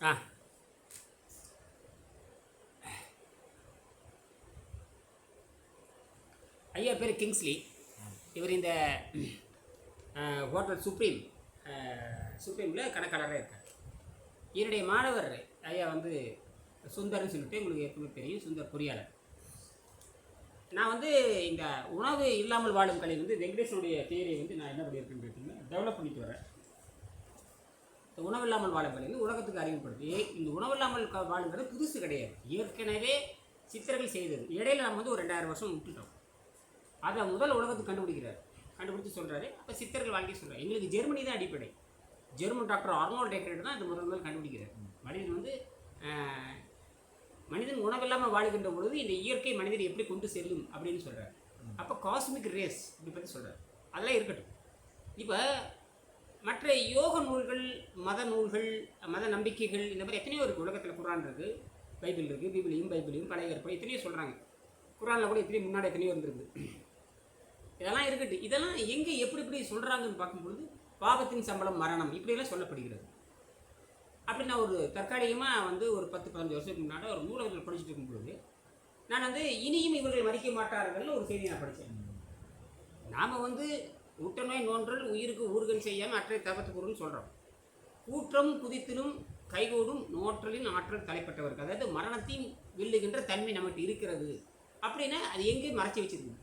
ஆ. ஐயா பேர் கிங்ஸ்லி. இவர் இந்த ஹோட்டல் சுப்ரீம் சுப்ரீமில் கணக்காளராக இருக்கார். என்னுடைய மாணவர் ஐயா வந்து சுந்தர்னு சொல்லிட்டு உங்களுக்கு எப்பவுமே தெரியும் சுந்தர் பொறியாளர். நான் வந்து இந்த உணவு இல்லாமல் வாழும் கலை வந்து வெங்கடேஷனுடைய தேரியை வந்து நான் என்ன பண்ணியிருக்கேன்னு கேட்டிங்கன்னா டெவலப் பண்ணிட்டு வரேன். இந்த உணவில்லாமல் வாழும் உலகத்துக்கு அறிமுகப்படுத்தி இந்த உணவில்லாமல் வாழுங்கிறது புதுசு கிடையாது. ஏற்கனவே சித்தர்கள் செய்தது. இடையில நம்ம வந்து ஒரு ரெண்டாயிரம் வருஷம் விட்டுட்டோம். அதை முதல் உலகத்துக்கு கண்டுபிடிக்கிறார். கண்டுபிடிச்சு சொல்கிறாரு அப்போ சித்தர்கள் வாங்கி சொல்கிறார் எங்களுக்கு ஜெர்மனி தான் அடிப்படை. ஜெர்மன் டாக்டர் அர்னால்ட் டேக்கரேட் தான் இது முதல் முதல் கண்டுபிடிக்கிறார். மனிதன் வந்து மனிதன் உணவில்லாமல் வாழுகின்ற பொழுது இந்த இயற்கை மனிதனை எப்படி கொண்டு செல்லும் அப்படின்னு சொல்கிறார் அப்போ காஸ்மிக் ரேஸ் இப்படி பற்றி சொல்கிறார் அதெல்லாம் இருக்கட்டும். இப்போ மற்ற யோக நூல்கள் மத நூல்கள் மத நம்பிக்கைகள் இந்த மாதிரி எத்தனையோ இருக்குது உலகத்தில். குரான் இருக்குது பைபிள் இருக்குது பைபிளையும் பைபிளையும் பழைய ஏற்பாடு எத்தனையோ சொல்கிறாங்க குரானில் கூட எத்தனையோ முன்னாடி எத்தனையோ இருந்திருக்கு. இதெல்லாம் இருக்கட்டும். இதெல்லாம் எங்கே எப்படி எப்படி சொல்கிறாங்கன்னு பார்க்கும்பொழுது பாவத்தின் சம்பளம் மரணம் இப்படியெல்லாம் சொல்லப்படுகிறது. அப்படி நான் ஒரு தற்காலிகமாக வந்து ஒரு பத்து பதினஞ்சு வருஷத்துக்கு முன்னாடி ஒரு நூலகத்தில் படிச்சுட்டு இருக்கும்பொழுது நான் வந்து இனியும் இவர்கள் மறிக்க மாட்டார்கள்னு ஒரு செய்தி நான் படித்தேன் நாம் வந்து உட்டநோய் நோன்றல் உயிருக்கு ஊறுகள் செய்யாமல் அற்றை தபத்து பொருள்னு சொல்கிறோம் கூற்றம் குதித்திலும் கைகூடும் நோற்றலின் ஆற்றல் தலைப்பட்டவருக்கு. அதாவது மரணத்தையும் வெல்லுகின்ற தன்மை நமக்கு இருக்கிறது அப்படின்னா அது எங்கே மறைச்சி வச்சிருக்கு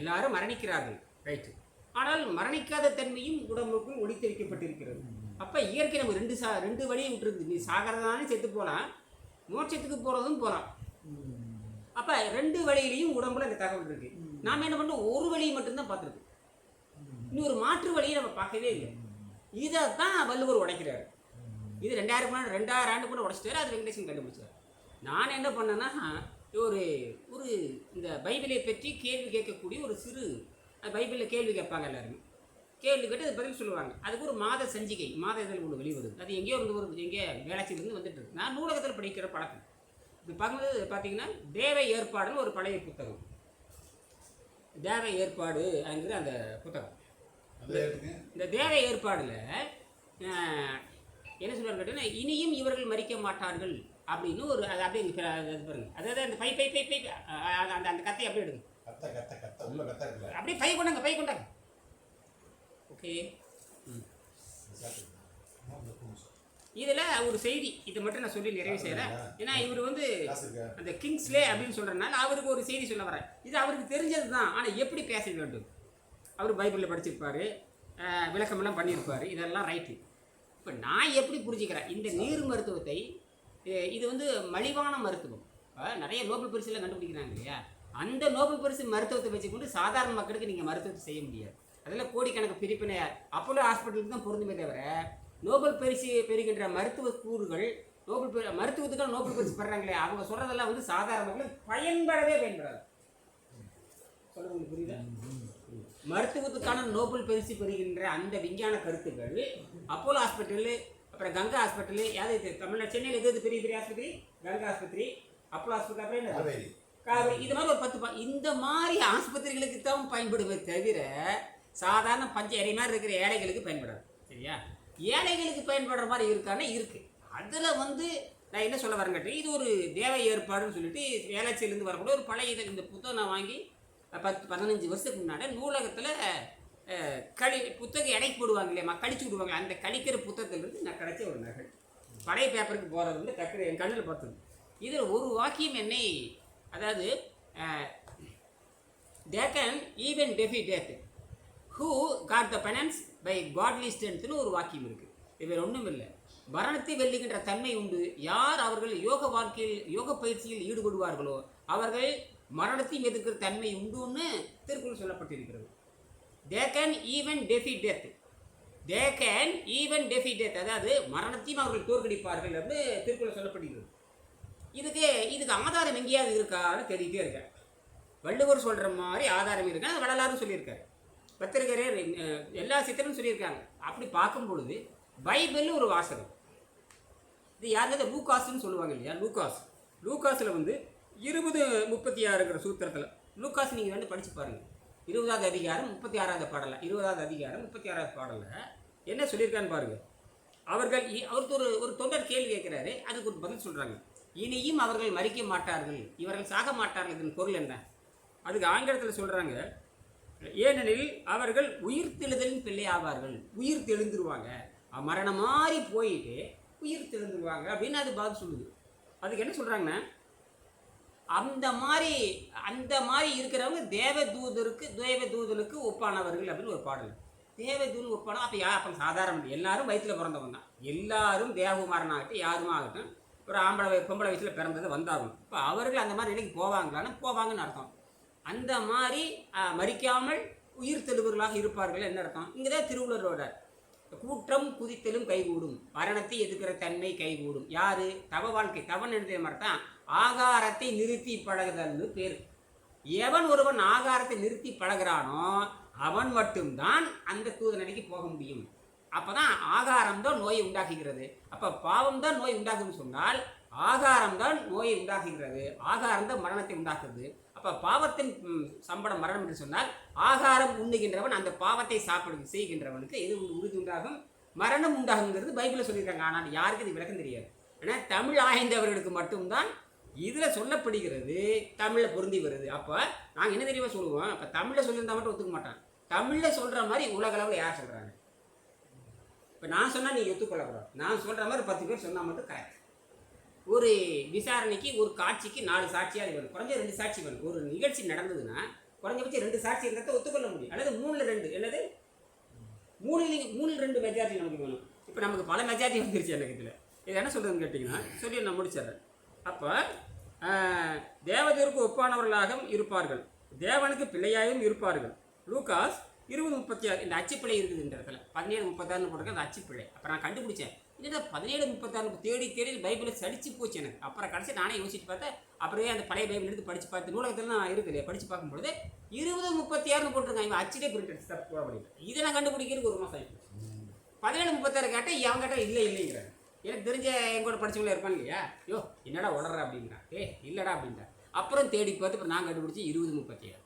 எல்லாரும் மரணிக்கிறார்கள். ரைட்டு ஆனால் மரணிக்காத தன்மையும் உடம்புக்குள் ஒழித்து வைக்கப்பட்டிருக்கிறது அப்போ இயற்கை நம்ம ரெண்டு சா ரெண்டு வழியும் விட்டுருக்கு நீ சாகிறதானே செத்து போகலாம் மோட்சத்துக்கு போகிறதும் போகலாம் அப்போ ரெண்டு வழியிலையும் உடம்புல அந்த தகவல் இருக்குது நாம் என்ன பண்ணுறோம் ஒரு வழியை மட்டும்தான் பார்த்துருக்கோம். இன்னொரு மாற்று வழியை நம்ம பார்க்கவே இல்லை. இதை தான் வள்ளுவர் உடைக்கிறார். இது ரெண்டாயிரம் முன்னாடி ரெண்டாயிரம் ஆண்டு கூட உடைச்சிட்டாரு அது வெங்கடேசன் கண்டுபிடிச்சார். நான் என்ன பண்ணேன்னா ஒரு ஒரு இந்த பைபிளை பற்றி கேள்வி கேட்கக்கூடிய ஒரு சிறு அந்த பைபிளில் கேள்வி கேட்பாங்க எல்லாருமே. கேள்வி கேட்டு அது பதில் சொல்லுவாங்க. அதுக்கு ஒரு மாத சஞ்சிகை மாத இதழ் ஒன்று வெளிவருது. அது எங்கேயோ இருந்து வருது எங்கேயோ வேளாச்சிலிருந்து வந்துட்டு இருக்கு நான் நூலகத்தில் படிக்கிற பழக்கம். இப்போ பார்க்கும்போது பார்த்தீங்கன்னா தேவை ஏற்பாடுன்னு ஒரு பழைய புத்தகம். தேவை ஏற்பாடு அப்படிங்கிற அந்த புத்தகம். இந்த தேவ ஏற்பாடில் என்ன சொல்றாரு கேட்டீங்கன்னா இனியும் இவர்கள் மறிக்க மாட்டார்கள் அப்படின்னு ஒரு அது அப்படியே பாருங்க. அதாவது அந்த பை பை பை பை அந்த அந்த கத்தையை அப்படியே எடுங்க. கத்த கத்த கத்த. உள்ள கத்த அப்படியே பை கொண்டாங்க பை கொண்டாங்க. ஓகே. இதில் ஒரு செய்தி இதை மட்டும் நான் சொல்லி நிறைவு செய்கிறேன் ஏன்னா இவர் வந்து அந்த கிங்ஸ்லே அப்படின்னு சொல்கிறனால அவருக்கு ஒரு செய்தி சொல்ல வரேன் இது அவருக்கு தெரிஞ்சது தான் ஆனால் எப்படி பேச வேண்டும்? அவர் பைபிளில் படிச்சிருப்பார். விளக்கமெல்லாம் பண்ணியிருப்பார். இதெல்லாம் ரைட்டு. இப்போ நான் எப்படி புரிஞ்சுக்கிறேன்? இந்த நீர் மருத்துவத்தை இது வந்து மலிவான மருத்துவம். இப்போ நிறைய நோபல் பரிசுலாம் கண்டுபிடிக்கிறாங்க இல்லையா? அந்த நோபல் பரிசு மருத்துவத்தை வச்சுக்கொண்டு சாதாரண மக்களுக்கு நீங்கள் மருத்துவத்தை செய்ய முடியாது. அதில் கோடிக்கணக்கு பிரிப்பினை அப்போலோ ஹாஸ்பிட்டலுக்கு தான் பொருந்துமே தவிர நோபல் பரிசு பெறுகின்ற மருத்துவ கூறுகள் நோபல் பெரு மருத்துவத்துக்கான நோபல் பரிசு பெறாங்களே அவங்க சொல்கிறதெல்லாம் வந்து சாதாரண மக்களுக்கு பயன்படவே பயன்படாது. சொல்லுங்க உங்களுக்கு புரியுதா? மருத்துவத்துக்கான நோபல் பரிசு பெறுகின்ற அந்த விஞ்ஞான கருத்துக்கள் அப்போலோ ஹாஸ்பிட்டலு அப்புறம் கங்கா ஹாஸ்பிட்டலு யாவது இது? தமிழ்நாடு சென்னையில் எது பெரிய பெரிய ஆஸ்பத்திரி? கங்கா ஆஸ்பத்திரி அப்போலோ ஹாஸ்பிட்டல் அப்புறம் என்ன? காவேரி. இது மாதிரி ஒரு பத்து இந்த மாதிரி ஆஸ்பத்திரிகளுக்கு தான் பயன்படுமே தவிர சாதாரண பஞ்ச ஏழை மாதிரி இருக்கிற ஏழைகளுக்கு பயன்படாது சரியா? ஏழைகளுக்கு பயன்படுற மாதிரி இருக்கான்னா இருக்கு. அதில் வந்து நான் என்ன சொல்ல வரேன் இது ஒரு தேவ ஏற்பாடுன்னு சொல்லிட்டு வேளாச்சியிலேருந்து வரக்கூடிய ஒரு பழைய இதழ் இந்த புத்தகம் நான் வாங்கி பத்து பதினஞ்சு வருஷத்துக்கு முன்னாடி நூலகத்தில் களி புத்தகம் எடை போடுவாங்க இல்லையா கழிச்சு விடுவாங்க. அந்த கழிக்கிற புத்தகத்திலிருந்து நான் கிடைச்ச ஒரு நகல். பழைய பேப்பருக்கு போகிறது வந்து டக்குனு என் கண்ணில் பார்த்தது இதில் ஒரு வாக்கியம் என்னை அதாவது they can even defy death who got the finance by godly ஸ்ட்ரென்த்னு ஒரு வாக்கியம் இருக்குது இவர் ஒன்றும் இல்லை. மரணத்தை வெல்லுகின்ற தன்மை உண்டு. யார் அவர்கள் யோக வாழ்க்கையில் யோக பயிற்சியில் ஈடுபடுவார்களோ அவர்கள் மரணத்தையும் எதிர்க்கிற தன்மை உண்டுன்னு திருக்குறள் சொல்லப்பட்டிருக்கிறது. They can even defy death they can even defy death அதாவது மரணத்தையும் அவர்கள் தோற்கடிப்பார்கள் என்று திருக்குறள் சொல்லப்படுகிறது இதுக்கு இதுக்கு ஆதாரம் எங்கேயாவது இருக்கான்னு தேடிட்டே இருக்கேன் வள்ளுவர் சொல்கிற மாதிரி ஆதாரம் இருக்கு? அது வள்ளலாரும் சொல்லியிருக்காரு. பத்திரிகையர் எல்லா சித்தரும் சொல்லியிருக்காங்க. அப்படி பார்க்கும் பொழுது பைபிள்னு ஒரு வாசகம். இது யாருங்க லூகாஸ்ன்னு சொல்லுவாங்க இல்லையா? லூகாஸ். லூகாஸில் வந்து இருபது முப்பத்தி ஆறுங்கிற சூத்திரத்தில் லூக்காஸ் நீங்கள் வந்து படித்து பாருங்கள் இருபதாவது அதிகாரம் முப்பத்தி ஆறாவது பாடலில். இருபதாவது அதிகாரம் முப்பத்தி ஆறாவது பாடலில் என்ன சொல்லியிருக்கான்னு பாருங்கள் அவர்கள் இ- அவருக்கு ஒரு ஒரு தொண்டர் கேள்வி கேட்குறாரு. அதுக்கு ஒரு பதில் சொல்கிறாங்க இனியும் அவர்கள் மறிக்க மாட்டார்கள். இவர்கள் சாக மாட்டார்கள் இதன் பொருள் என்ன? அதுக்கு ஆங்கிலத்தில் சொல்கிறாங்க ஏனெனில் அவர்கள் உயிர் தெழுதலின் பிள்ளை ஆவார்கள். உயிர் தெழுந்துருவாங்க. மரணம் மாதிரி போயிட்டு உயிர் தெழுந்துருவாங்க அப்படின்னு அது பதில் சொல்லுது. அதுக்கு என்ன சொல்கிறாங்கன்னா அந்த மாதிரி அந்த மாதிரி இருக்கிறவங்க தேவதூதருக்கு தேவதூதனுக்கு ஒப்பானவர்கள் அப்படின்னு ஒரு பாடல். தேவதூதன் ஒப்பான? அப்போ யா அப்போ சாதாரண எல்லாரும் வயிற்றுல பிறந்தவங்க தான். எல்லாரும் தேவகுமாரன் ஆகட்டும் யாரும் ஆகட்டும் ஒரு ஆம்பளை பொம்பளை வயசில் பிறந்தது வந்தாகும் இப்போ அவர்கள் அந்த மாதிரி நிலைக்கு போவாங்களான்னு போவாங்கன்னு அர்த்தம். அந்த மாதிரி மறிக்காமல் உயிர் தெளிவர்களாக இருப்பார்கள் என்ன அர்த்தம்? இங்கே தான் திருவள்ளுவரோட கூற்றம் குதித்தலும் கைகூடும். மரணத்தை எதிர்க்கிற தன்மை கைகூடும். யாரு? தவ வாழ்க்கை. தவன் எழுதிய மாதிரி தான் ஆகாரத்தை நிறுத்தி பழகுதல்னு பேர். எவன் ஒருவன் ஆகாரத்தை நிறுத்தி பழகுறானோ அவன் மட்டும்தான் அந்த தூதனடிக்கு போக முடியும். அப்பதான் ஆகாரம் தான் நோயை உண்டாக்குகிறது. அப்போ பாவம் தான் நோய் உண்டாக்குன்னு சொன்னால் ஆகாரம் தான் நோயை உண்டாக்குகிறது. ஆகாரம் தான் மரணத்தை உண்டாக்குது. அப்போ பாவத்தின் சம்பளம் மரணம் என்று சொன்னால் ஆகாரம் உண்ணுகின்றவன் அந்த பாவத்தை சாப்பிடு செய்கின்றவனுக்கு எது உறுதி உண்டாகும்? மரணம் உண்டாகுங்கிறது பைபிளில் சொல்லியிருக்காங்க. ஆனால் யாருக்கு இது விளக்கம் தெரியாது. ஆனால் தமிழ் ஆய்ந்தவர்களுக்கு மட்டும்தான் இதில் சொல்லப்படுகிறது தமிழில் பொருந்தி வருது. அப்போ நாங்கள் என்ன தெரியுமா சொல்லுவோம்? அப்போ தமிழில் சொல்லியிருந்தா மட்டும் ஒத்துக்க மாட்டான் தமிழில் சொல்கிற மாதிரி உலகளவில் யார் சொல்கிறாங்க இப்போ நான் சொன்னால் நீங்கள் ஒத்துக்கொள்ளக்கூடாது நான் சொல்கிற மாதிரி பத்து பேர் சொன்னால் மட்டும் கரெக்ட் ஒரு விசாரணைக்கு ஒரு காட்சிக்கு நாலு சாட்சியாக வேணும் குறைஞ்ச ரெண்டு சாட்சி வேணும் ஒரு நிகழ்ச்சி நடந்ததுன்னா குறைஞ்சபட்சம் ரெண்டு சாட்சி இருந்தால் ஒத்துக்கொள்ள முடியும். அல்லது மூணில் ரெண்டு. என்னது? மூணு மூணு ரெண்டு மெஜாரிட்டி நமக்கு வேணும். இப்போ நமக்கு பல மெஜாரிட்டி வந்துருச்சு எனக்கு இதில். இது என்ன சொல்கிறதுன்னு கேட்டிங்கன்னா சொல்லி நான் முடிச்சிடுறேன். அப்போ தேவதற்கு ஒப்பானவர்களாகவும் இருப்பார்கள். தேவனுக்கு பிள்ளையாகவும் இருப்பார்கள். லூகாஸ் இருபது முப்பத்தி ஆறு இந்த அச்சுப்பிழை இருக்குது இந்த இடத்துல. பதினேழு முப்பத்தாறுன்னு போட்டிருக்க அந்த அச்சுப்பிழை அப்புறம் நான் கண்டுபிடிச்சேன். இல்லை பதினேழு முப்பத்தாறு தேடி தேடி பைபிளை சடிச்சு போச்சு எனக்கு. அப்புறம் கடைசி நானே யோசிச்சு பார்த்தேன் அப்படியே அந்த பழைய பைபிள் எடுத்து படித்து பார்த்து நூலகத்தில் நான் இருக்குது இல்லையா? படித்து பார்க்கும்பொழுது இருபது முப்பத்தி ஆறுன்னு போட்டிருக்காங்க. இவன் அச்சிலே பிரிண்ட் எடுத்து தப்பு போட முடியல. இதை நான் கண்டுபிடிக்கிறதுக்கு ஒரு மாதம் பதினேழு முப்பத்தாறு கேட்டால் அவன் கேட்டால் இல்லை இல்லைங்கிறாரு. எனக்கு தெரிஞ்ச என் கூட படிச்சவங்களே இருப்பாங்க இல்லையா? யோ என்னடா உடற அப்படிங்கிறான் ஏ இல்லைடா அப்படின்றா. அப்புறம் தேடி பார்த்து இப்போ நான் கண்டுபிடிச்சி இருபது முப்பத்தி ஏழு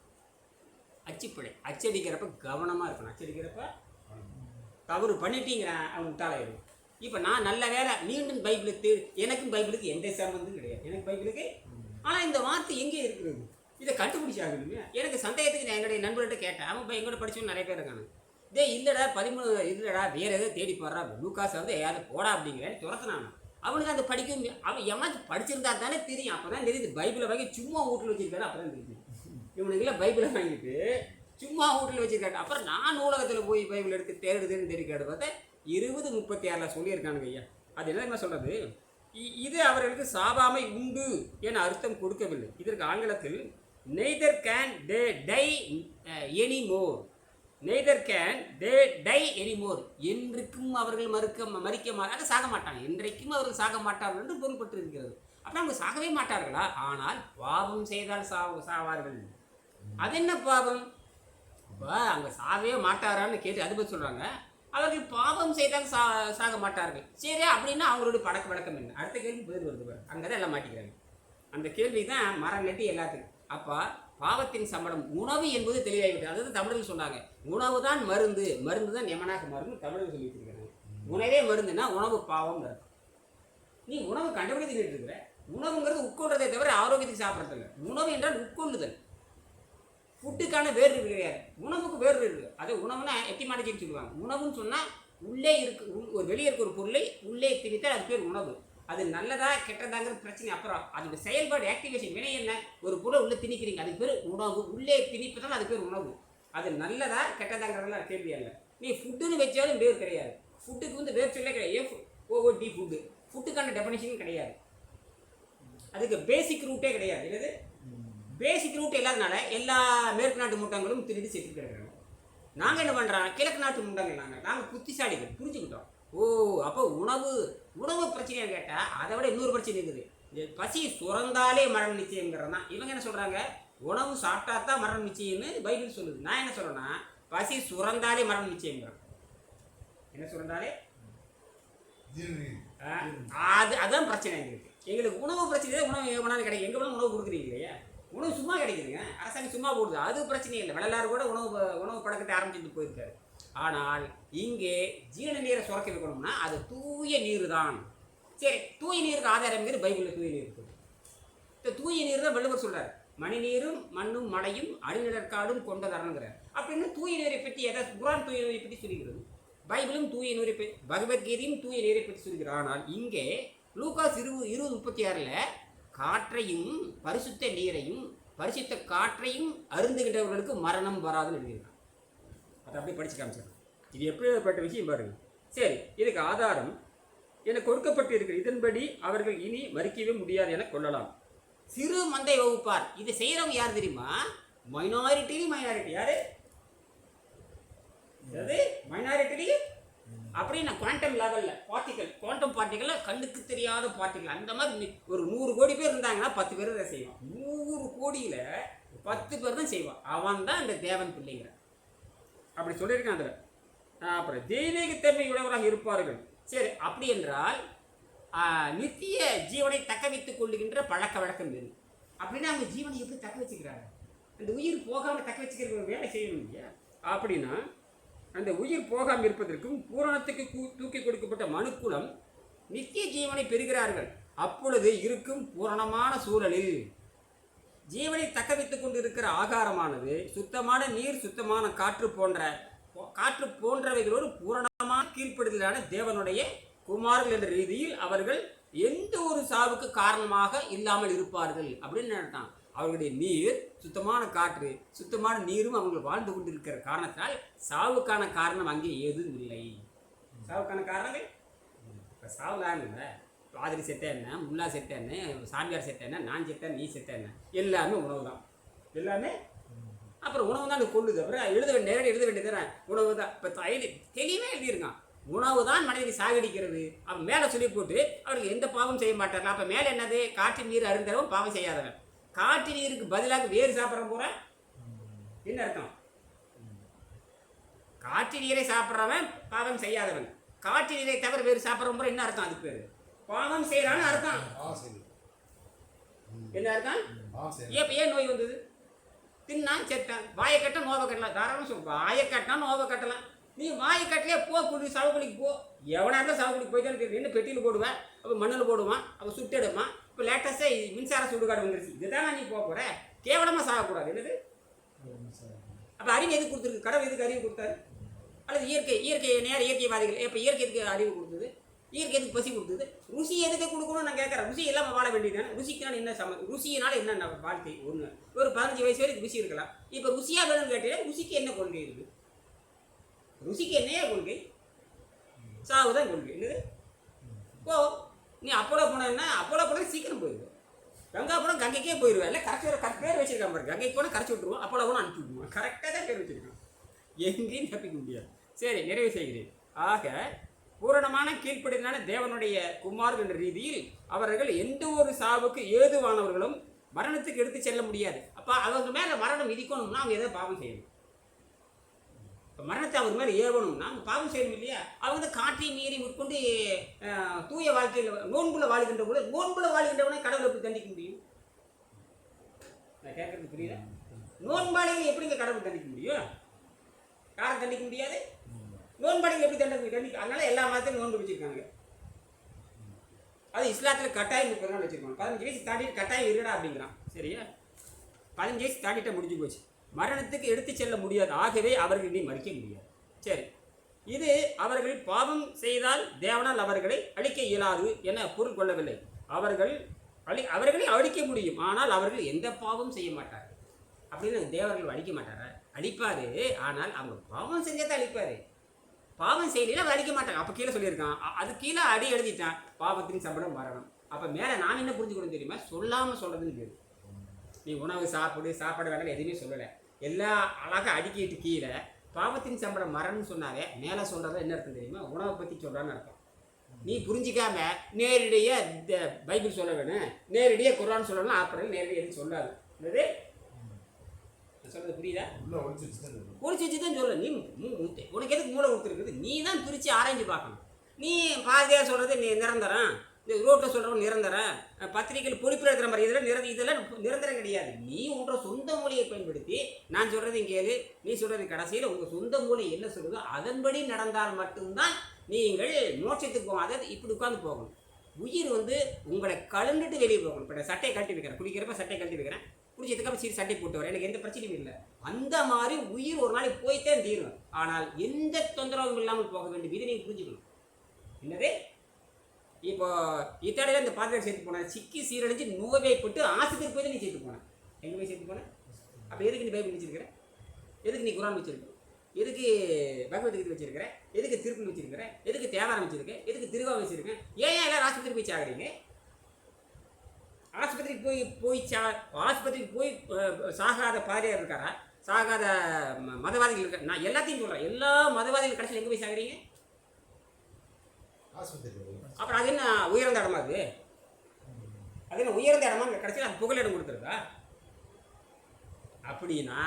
அச்சுப்பிழை. அச்சடிக்கிறப்ப கவனமாக இருக்கணும். அச்சடிக்கிறப்ப தவறு பண்ணிட்டீங்கிறான் அவன் முட்டாளாயிடும் இப்போ நான் நல்ல வேலை மீண்டும் பைபிளுக்கு எனக்கும் பைபிளுக்கு எந்த சம்பந்தமும் கிடையாது. எனக்கு பைபிளுக்கு? ஆனால் இந்த வார்த்தை எங்கே இருக்கிறது? இதை கண்டுபிடிச்சாகணுமே. எனக்கு சந்தேகத்துக்கு நான் என்னுடைய நண்பர்கிட்ட கேட்டேன். அவன் இப்போ எங்கூட படிச்சவங்க நிறைய பேர் இருக்காங்க. டே இல்லைடா பதிமூணு இல்லைடா வேறு ஏதோ தேடி போடுறா? லூக்காஸ் வந்து யாரும் போடா அப்படிங்கிறேன். துரத்துனாங்க அவனுக்கு அந்த படிக்க அவன் எவனாச்சும் படிச்சிருந்தா தானே தெரியும். அப்போ தான் தெரியுது பைபிளை வாங்கி சும்மா வீட்டில் வச்சிருக்காரு. அப்போ தான் தெரியுது? இவனுக்குலாம் பைபிளை வாங்கிட்டு சும்மா வீட்டில் வச்சிருக்காரு. அப்புறம் நான் நூலகத்தில் போய் பைபிள் எடுத்து தேடுதுன்னு தேடி கேட்டு பார்த்தா இருபது முப்பத்தி ஆறில் சொல்லியிருக்கானுங்க ஐயா. அது என்ன சொல்கிறது இது அவர்களுக்கு சாவாமை உண்டு என அர்த்தம் கொடுக்கவில்லை. இதற்கு ஆங்கிலத்தில் neither can they die any more neither can they die anymore என்றைக்கும் அவர்கள் மறுக்க மறிக்க மாட்டாங்க சாக மாட்டாங்க. என்றைக்கும் அவர்கள் சாக மாட்டார்கள் என்று பொருள்பட்டு இருக்கிறது அப்போ அவங்க சாகவே மாட்டார்களா? ஆனால் பாவம் செய்தால் சாவ சாவார்கள். அது என்ன பாவம்? இப்போ அங்கே சாகவே மாட்டாரான்னு கேட்டு அது பற்றி சொல்கிறாங்க அவர்கள் பாவம் செய்தால் சா சாக மாட்டார்கள். சரி அப்படின்னா அவங்களுடைய பழக்க வழக்கம் என்ன? அடுத்த கேள்வி பதில் வருது பாரு. அங்கே தான் எல்லாம் மாட்டிக்கிறாங்க. அந்த கேள்வி தான் மரம் நட்டி எல்லாத்துக்கும். அப்போ பாவத்தின் சம்பளம் உணவு என்பது தெளிவாகிவிட்டது. அதாவது தமிழில் சொன்னாங்க உணவு தான் மருந்து. மருந்து தான் எமனாக மருந்து தமிழில் சொல்லி வச்சிருக்கிறாங்க. உணவே மருந்துன்னா உணவு பாவம் அர்த்தம். நீ உணவு கண்டுபிடித்து இருக்கிற உணவுங்கிறது உட்கொள்றதே தவிர ஆரோக்கியத்துக்கு சாப்பிட்றது இல்லை உணவு என்றால் உட்கொண்டுதல் ஃபுட்டுக்கான வேறு கிடையாது. உணவுக்கு வேறு இருக்குது அது உணவுனா எட்டிமாலஜின்னு சொல்லுவாங்க. உணவுன்னு சொன்னால் உள்ளே இருக்கு உள்- ஒரு வெளியே இருக்க ஒரு பொருளை உள்ளே திணித்தால் அது பேர் உணவு. அது நல்லதா கெட்டதாங்கிறது பிரச்சனை. அப்புறம் அதோட செயல்பாடு ஆக்டிவேஷன் வினை என்ன? ஒரு பொருள் உள்ளே திணிக்கிறீங்க. அதுக்கு பேர் உணவு. உள்ளே திணிப்பதால் அது பேர் உணவு. அது நல்லதா கெட்டதாங்கிறதெல்லாம் கேள்வி அல்ல. நீ ஃபுட்டுன்னு வச்சாலும் வேறு கிடையாது. ஃபுட்டுக்கு வந்து வேறு சொல்லே கிடையாது. ஏ ஓ டி ஃபுட்டு ஃபுட்டுக்கான டெஃபனிஷனும் கிடையாது. அதுக்கு பேசிக் ரூட்டே கிடையாது. என்னது? பேசிக் ரூட் இல்லாதனால எல்லா மேற்கு நாட்டு முட்டங்களும் திருடி செத்து கிடக்குறாங்க நாங்கள் என்ன பண்ணுறோம் கிழக்கு நாட்டு முட்டங்கள் நாங்கள் நாங்கள் புத்திசாலிகள். புரிஞ்சுக்கிட்டோம். ஓ அப்போ உணவு உணவு பிரச்சனையை கேட்டால் அதை விட இன்னொரு பிரச்சனை இருக்குது. இந்த பசி சுரந்தாலே மரணம் நிச்சயங்கிறது தான் இவங்க என்ன சொல்கிறாங்க உணவு சாப்பிட்டா தான் மரணம் நிச்சயம்னு பைபிள் சொல்லுது. நான் என்ன சொல்கிறேன்னா பசி சுரந்தாலே மரணம் நிச்சயங்கிறேன் என்ன சுரந்தாலே? அது அதான் பிரச்சனை எங்களுக்கு. எங்களுக்கு உணவு பிரச்சனை உணவு எவ்வளோ கிடைக்கும். எங்கே வேணாலும் உணவு கொடுக்குறீங்க இல்லையா? உணவு சும்மா கிடைக்குதுங்க. அரசாங்கம் சும்மா போடுது. அது பிரச்சனை இல்லை. வள்ளலார் கூட உணவு உணவு பழக்கத்தை ஆரம்பிச்சுட்டு போயிருக்காரு. ஆனால் இங்கே ஜீரண நீரை சுரக்க வைக்கணும்னா அது தூய நீர் தான் சரி தூய நீருக்கு ஆதாரங்கிறது பைபிளில் தூய நீர் இருக்குது இந்த தூய நீர் தான் வள்ளுவர் சொல்கிறார் மணி நீரும் மண்ணும் மழையும் அணிநிழற்காடும் கொண்டதரணுங்கிறார் அப்படின்னு தூய நீரை பற்றி எதை குரான் தூய நீரை பற்றி சொல்லுகிறது பைபிளும் தூய நீரை பற்றி பகவத்கீதையும் தூய நீரை பற்றி சொல்கிறார் ஆனால் இங்கே லூகாஸ் இருபது இருபது முப்பத்தி ஆறில் காற்றையும் பரிசுத்த நீரையும் பரிசுத்த காற்றையும் அருந்துகின்றவர்களுக்கு மரணம் வராதுன்னு எழுதியிருக்கான் அதை அப்படியே படிச்சு காமிச்சிடலாம். இது எப்படிப்பட்ட விஷயம் பாருங்கள் சரி இதுக்கு ஆதாரம். எனக்கு கொடுக்கப்பட்டு இருக்கிற இதன்படி அவர்கள் இனி மறுக்கவே முடியாது என கொள்ளலாம். சிறு மந்தை வகுப்பார். இதை செய்கிறவங்க யார் தெரியுமா? மைனாரிட்டிலையும் மைனாரிட்டி யாரு? அது அப்படியே அப்படின்னு குவாண்டம் லெவலில் பார்ட்டிக்கல் குவாண்டம் பார்ட்டிக்கலில் கண்ணுக்கு தெரியாத பார்ட்டிக்கல் அந்த மாதிரி நி- ஒரு நூறு கோடி பேர் இருந்தாங்கன்னா பத்து பேர் தான் செய்வான். நூறு கோடியில் பத்து பேர் தான் செய்வான். அவன் தான் இந்த தேவன் பிள்ளைங்கிற அப்படி சொல்லியிருக்கேன் அதில் அப்புறம் தெய்வீகத்தன்மை உடையவராக இருப்பார்கள். சரி அப்படி என்றால் நித்திய ஜீவனை தக்க வைத்துக் கொள்ளுகின்ற பழக்க வழக்கம் வேணும் அப்படின்னா அவங்க ஜீவனை எப்படி தக்க வச்சுக்கிறாங்க? அந்த உயிர் போகாமல் தக்க வச்சுக்கிற ஒரு வேலை செய்யணும் இல்லையா? அப்படின்னா அந்த உயிர் போகாமல் இருப்பதற்கும் பூரணத்துக்கு கூ- தூக்கி கொடுக்கப்பட்ட மனுக்குலம் நித்திய ஜீவனை பெறுகிறார்கள். அப்பொழுது இருக்கும் பூரணமான சூழலில் ஜீவனை தக்க வைத்துக் கொண்டிருக்கிற ஆகாரமானது சுத்தமான நீர் சுத்தமான காற்று போன்ற காற்று போன்றவைகளோடு பூரணமான கீழ்ப்படுதலான தேவனுடைய குமார்கள் என்ற ரீதியில் அவர்கள் எந்த ஒரு சாவுக்கு காரணமாக இல்லாமல் இருப்பார்கள் அப்படின்னு நினைட்டான் அவர்களுடைய நீர் சுத்தமான காற்று சுத்தமான நீரும் அவங்க வாழ்ந்து கொண்டிருக்கிற காரணத்தால் சாவுக்கான காரணம் அங்கே ஏதும் இல்லை. சாவுக்கான காரணங்கள்? இப்போ சாவுலாம் இல்லை. பாதிரி செத்த என்ன முல்லா செத்த என்ன சாமியார் செத்த என்ன நான் செத்தேன் நீ செத்த என்ன? எல்லாமே உணவு தான் எல்லாமே? அப்புறம் உணவு தான் எனக்கு கொள்ளுது. அப்புறம் எழுத வேண்டிய நேரடி எழுத வேண்டியது உணவு தான். இப்போ தெளிவாக எழுதியிருக்கான் உணவு தான் மனிதனை சாகடிக்கிறது. அவன் மேலே சொல்லி போட்டு அவருக்கு எந்த பாவம் செய்ய மாட்டார்கள் அப்போ மேலே என்னது? காற்று நீர் அருந்தவன் பாவம் செய்யாதவன். காற்று நீருக்கு பதிலாக வேறு சாப்பிட்ற போற? என்ன அர்த்தம்? காற்று நீரை சாப்பிட்றவன் பாவம் செய்யாதவன். காற்று நீரை தவிர வேறு சாப்பிட்ற முறை என்ன அர்த்தம் அதுக்கு பேர்? பாவம் செய்யறான்னு அர்த்தம். என்ன அர்த்தம்? ஆசை ஏன் ஏன் நோய் வந்தது? தின்னான் செத்தான். வாயை கட்ட நோவை கட்டலாம். தாராளம் சொல் வாயை கட்டினா நோவை கட்டலாம். நீ வாயை கட்டலே போ குடி சவக்குழிக்கு போ. எவனா இருந்தால் சவக்குழிக்கு போய் தான் தெரியும் என்ன பெட்டியில் போடுவேன். அப்போ மண்ணில் போடுவான். அப்போ சுட்டெடுப்பான் இப்போ லேட்டஸ்ட்டாக மின்சார சுடுகாடு வந்துருச்சு. இதுதானே நீ போக போகிற கேவலமாக சாகக்கூடாது. என்னது? அப்போ அறிவு எதுக்கு கொடுத்துருக்கு? கடவுள் எதுக்கு அறிவு கொடுத்தாரு? அல்லது இயற்கை இயற்கை நேர இயற்கைவாதிகள் இப்போ இயற்கை எதுக்கு அறிவு கொடுத்தது? இயற்கை எதுக்கு பசி கொடுத்தது ருசி எதுக்கு கொடுக்கணும்னு நான் கேட்குறேன். ருசி இல்லாமல் வாழ வேண்டியது ருசிக்குனால என்ன சம ருசியினால என்ன நம்ம வாழ்க்கை? ஒன்று ஒரு பதினஞ்சு வயசு வரைக்கும் ருசி இருக்கலாம். இப்போ ருசியாக வேணும்னு கேட்டீங்கன்னா ருசிக்கு என்ன கொள்கை இருக்குது? ருசிக்கு என்னையே கொள்கை? சாவு தான் கொள்கை. என்னது? போ நீ அப்போலோ போனேன்னா அப்போலோ போனால் சீக்கிரம் போயிடுவேன் கங்கா போனால் கங்கைக்கே போயிடுவேன் இல்லை கரைச்சி வர கரெக்ட் பேர் வச்சிருக்கான் பாரு. கங்கைக்கு போனால் கரைச்சி விட்டுருவோம் அப்போலோ போனால் அனுப்பி விட்டுருவோம் கரெக்டாக தான் பேர் வச்சிருக்கான். எங்கேயும் தப்பிக்க முடியாது. சரி நிறைவு செய்கிறேன். ஆக பூரணமான கீழ்ப்படிதலான தேவனுடைய குமார்கள் என்ற ரீதியில் அவர்கள் எந்த ஒரு சாவுக்கு ஏதுவானவர்களும் மரணத்துக்கு எடுத்து செல்ல முடியாது. அப்போ அவங்க மேலே மரணம் விதிக்கணும்னா அவங்க எதை பாவம் செய்யணும்? இப்போ மரணத்தை அவர் மேலே ஏவணும்னா அவங்க பாவம் செய்யணும் இல்லையா? அவங்க வந்து காட்டி மீறி உட்கொண்டு தூய வாழ்க்கையில் நோன்புல வாழ்கின்ற கூட நோன்புல வாழ்கின்றவனை கடவுள் எப்படி தண்டிக்க முடியும்? நான் கேட்கறது புரியுதா? நோன்பாளிகள் எப்படிங்க கடவுள் தண்டிக்க முடியும்? யாரை தண்டிக்க முடியாது? நோன்படைங்க எப்படி தண்டிக்க தண்டிக்க அதனால எல்லா மதத்தையும் நோன்பு வச்சிருக்காங்க. அது இஸ்லாத்தில் கட்டாயம் முப்பது நாள் வச்சிருக்காங்க பதினஞ்சு வயசு தாண்டிட்டு கட்டாயம் இருடா அப்படிங்கிறான். சரியா? பதினஞ்சு வயசு தாண்டிட்ட முடிஞ்சு போச்சு. மரணத்துக்கு எடுத்து செல்ல முடியாது. ஆகவே அவர்கள் இனி மறிக்க முடியாது. சரி. இது அவர்கள் பாவம் செய்தால் தேவனால் அவர்களை அழிக்க இயலாது என பொருள் கொள்ளவில்லை. அவர்கள் அழி அவர்களை அழிக்க முடியும். ஆனால் அவர்கள் எந்த பாவம் செய்ய மாட்டார்கள். அப்படின்னு தேவர்கள் அழிக்க மாட்டாரா அழிப்பார். ஆனால் அவங்க பாவம் செஞ்சதை அழிப்பார். பாவம் செய்யலாம் அவர் அடிக்க மாட்டாங்க அப்போ கீழே சொல்லியிருக்கான். அது கீழே அடி எழுதிட்டான். பாவத்தின் சம்பளம் மரணம் அப்போ மேலே நாம் என்ன புரிஞ்சுக்கணும் தெரியுமா? சொல்லாமல் சொல்கிறதுன்னு பேர் நீ உணவு சாப்பிடு சாப்பாடு வேணாலும் எதுவுமே சொல்லலை. எல்லா அழகாக அடிக்கிட்டு கீழே பாவத்தின் சம்பளம் மரணம்னு சொன்னாவே மேலே சொல்கிறத என்ன அர்த்தம் தெரியுமா? உணவை பற்றி சொல்கிறான்னு அர்த்தம். நீ புரிஞ்சிக்காம நேரடியாக இந்த பைபிள் சொல்ல வேணும். நேரடியாக குரான் சொல்லணும் அப்புறம் நேரடியாக எதுவும் சொல்லாது. என்னது? சொல்றது புரியுதா. குறிச்சு வச்சு தான் சொல்ல நீ மூ- மூ- உனக்கு எதுக்கு மூளை கொடுத்துருக்குது நீ தான் பிரித்து ஆராய்ஞ்சு பார்க்கணும். நீ பாதியாக சொல்கிறது நீ நிரந்தரம். இந்த ரோட்டில் சொல்கிறவங்க நிரந்தரம். பத்திரிகையில் பொறுப்பில் இருக்கிற மாதிரி இதெல்லாம் நிரந்த இதெல்லாம் நிரந்தரம் கிடையாது. நீ உன்ற சொந்த மூலையை பயன்படுத்தி நான் சொல்கிறதையும் கேளு நீ சொல்கிறது கடைசியில் உங்கள் சொந்த மூலை என்ன சொல்லுதோ அதன்படி நடந்தால் மட்டும்தான் நீங்கள் மோட்சத்துக்கு போகணும். அதாவது இப்படி உட்காந்து போகணும். உயிர் வந்து உங்களை கலந்துட்டு வெளியே போகணும். இப்போ சட்டையை கழட்டி வைக்கிறேன். குளிக்கிறப்ப சட்டையை கழட்டி வைக்கிறேன். குளிச்சதுக்கப்புறம் சீர் சண்டை போட்டு வரேன் எனக்கு எந்த பிரச்சனையும் இல்லை. அந்த மாதிரி உயிர் ஒரு நாளைக்கு போய்த்தான் தீரும். ஆனால் எந்த தொந்தரவும் இல்லாமல் போக வேண்டும். இதை நீங்கள் புரிஞ்சுக்கணும். என்னது? இப்போ இத்தடையில் இந்த பாத்திரம் சேர்த்து போனேன் சிக்கி சீரழிஞ்சு நோய்வாய்ப்பட்டு ஆசிரியர் போய் தான் நீ சேர்த்து போனேன் எங்கே போய் சேர்த்து போனேன் அப்போ எதுக்கு நீ பைபிள் வச்சிருக்கிற? எதுக்கு நீ குரான் வச்சிருக்க? எதுக்கு பகவத்கீதை வச்சிருக்கிறேன் எதுக்கு திருப்பி வச்சிருக்கிறேன் எதுக்கு தேவாரம் வச்சிருக்கேன் எதுக்கு திருவா வச்சிருக்கேன் ஏன் ஏன் எல்லாரும் ஆஸ்பத்திரி போய் சாகுறீங்க? ஆஸ்பத்திரிக்கு போய் போய் சா ஆஸ்பத்திரிக்கு போய் சாகாத பாதிரியார் இருக்காரா? சாகாத மதவாதிகள் இருக்கா நான் எல்லாத்தையும் சொல்கிறேன் எல்லா மதவாதிகள் கடைசியில் எங்கே போய் சாகுறீங்க. அப்புறம் அது என்ன உயர்ந்த இடமா அது? அது என்ன உயர்ந்த இடமா? கடைசியில் அது புகலிடம் கொடுத்துருதா அப்படின்னா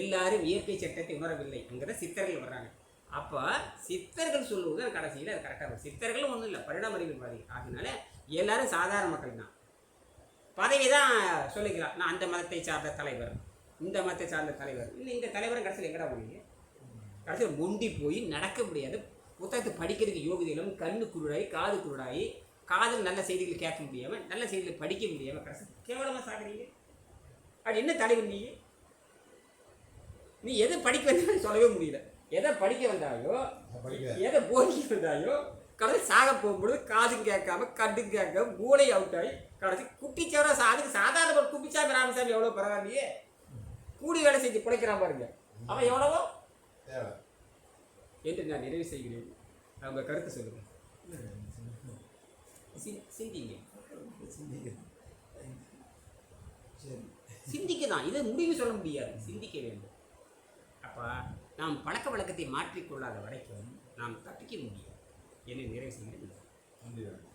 எல்லாரும் இயற்கை சட்டத்தை உணரவில்லை அங்கே சித்தர்கள் வர்றாங்க. அப்போ சித்தர்கள் சொல்லுவது கடைசியில் அது கரெக்டாக வரும். சித்தர்களும் ஒன்றும் இல்லை பரிணாம அறிவியல்வாதி அதனால எல்லாரும் சாதாரண மக்கள் தான். பதவி தான் சொல்லிக்கலாம் நான் அந்த மதத்தை சார்ந்த தலைவர். இந்த மதத்தை சார்ந்த தலைவர். இல்லை இந்த தலைவரும் கடைசியில் எங்கடா போனீங்க கடைசியில் மொண்டி போய் நடக்க முடியாது. புத்தகத்தை படிக்கிறதுக்கு யோகிதை கண்ணு குருடாயி காது குருடாயி காதில் நல்ல செய்திகள் கேட்க முடியாமல் நல்ல செய்திகளை படிக்க முடியாமல் கடைசி கேவலமாக சாகுறீங்க. அப்படி என்ன தலைவர் நீ? நீ எதை படிக்க வந்தாலும் சொல்லவே முடியல. எதை படிக்க வந்தாயோ எதை போதிக்க வந்தாயோ கடவுள் சாக போகும்பொழுது காதும் கேட்காம கண்டும் கேட்காம மூளை அவுட் ஆகி கடைசி குட்டிச்சவரா அதுக்கு சாதாரண ஒரு குப்பிச்சாமி ராமசாமி எவ்வளோ பரவாயில்லையே? கூலி வேலை செஞ்சு பிழைக்கிறான் பாருங்க. அவன் எவ்வளவோ. என்று நான் நிறைவு செய்கிறேன். அவங்க கருத்து சொல்லுங்க. சி- சிந்திங்க. சிந்திக்க தான் இதை முடிவு சொல்ல முடியாது. சிந்திக்க வேண்டும். அப்போ நாம் பழக்க வழக்கத்தை மாற்றிக்கொள்ளாத வரைக்கும் நாம் தப்பிக்க முடியும் என்று நிறைவு செய்கிறேன்